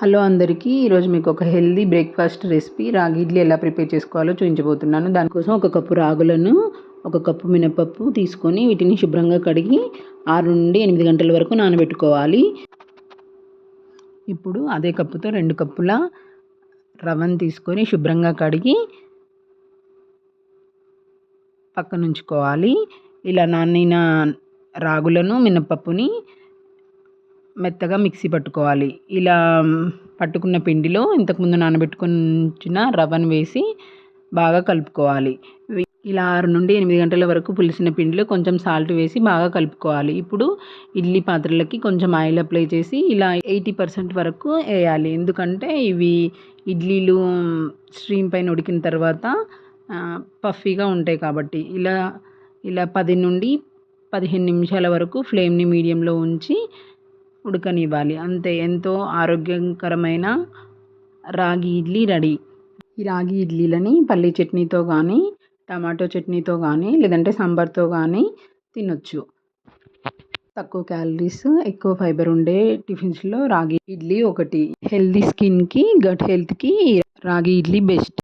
Hello అందరికీ ఈరోజు మీకు ఒక హెల్దీ బ్రేక్ఫాస్ట్ రెసిపీ. రాగి ఇడ్లీ ఎలా ప్రిపేర్ చేసుకోవాలో చూపించబోతున్నాను దానికోసం ఒక కప్పు రాగులను ఒక కప్పు మినపప్పు తీసుకొని వీటిని శుభ్రంగా కడిగి ఆరు నుండి ఎనిమిది గంటల వరకు నానబెట్టుకోవాలి. ఇప్పుడు అదే కప్పుతో రెండు కప్పుల రవ్వను తీసుకొని శుభ్రంగా కడిగి పక్కనుంచుకోవాలి. ఇలా నానిన రాగులను మినపప్పుని మెత్తగా మిక్సీ పట్టుకోవాలి. ఇలా పట్టుకున్న పిండిలో ఇంతకుముందు నానబెట్టుకున్న రవ్వను వేసి బాగా కలుపుకోవాలి. ఇలా ఆరు నుండి ఎనిమిది గంటల వరకు పులిసిన పిండిలో కొంచెం సాల్ట్ వేసి బాగా కలుపుకోవాలి. ఇప్పుడు ఇడ్లీ పాత్రలకి కొంచెం ఆయిల్ అప్లై చేసి ఇలా ఎయిటీ పర్సెంట్ వరకు వేయాలి. ఎందుకంటే ఇవి ఇడ్లీలు స్ట్రీమ్ పైన ఉడికిన తర్వాత పఫీగా ఉంటాయి కాబట్టి. ఇలా ఇలా పది నుండి పదిహేను నిమిషాల వరకు ఫ్లేమ్ని మీడియంలో ఉంచి ఉడకనివ్వాలి. అంతే ఎంతో ఆరోగ్యకరమైన రాగి ఇడ్లీ రెడీ. ఈ రాగి ఇడ్లీలని పల్లీ చట్నీతో కానీ టమాటో చట్నీతో కానీ లేదంటే సాంబార్తో కానీ తినొచ్చు. తక్కువ క్యాలరీస్ ఎక్కువ ఫైబర్ ఉండే టిఫిన్స్లో రాగి ఇడ్లీ ఒకటి. హెల్దీ స్కిన్కి గట్ హెల్త్కి రాగి ఇడ్లీ బెస్ట్.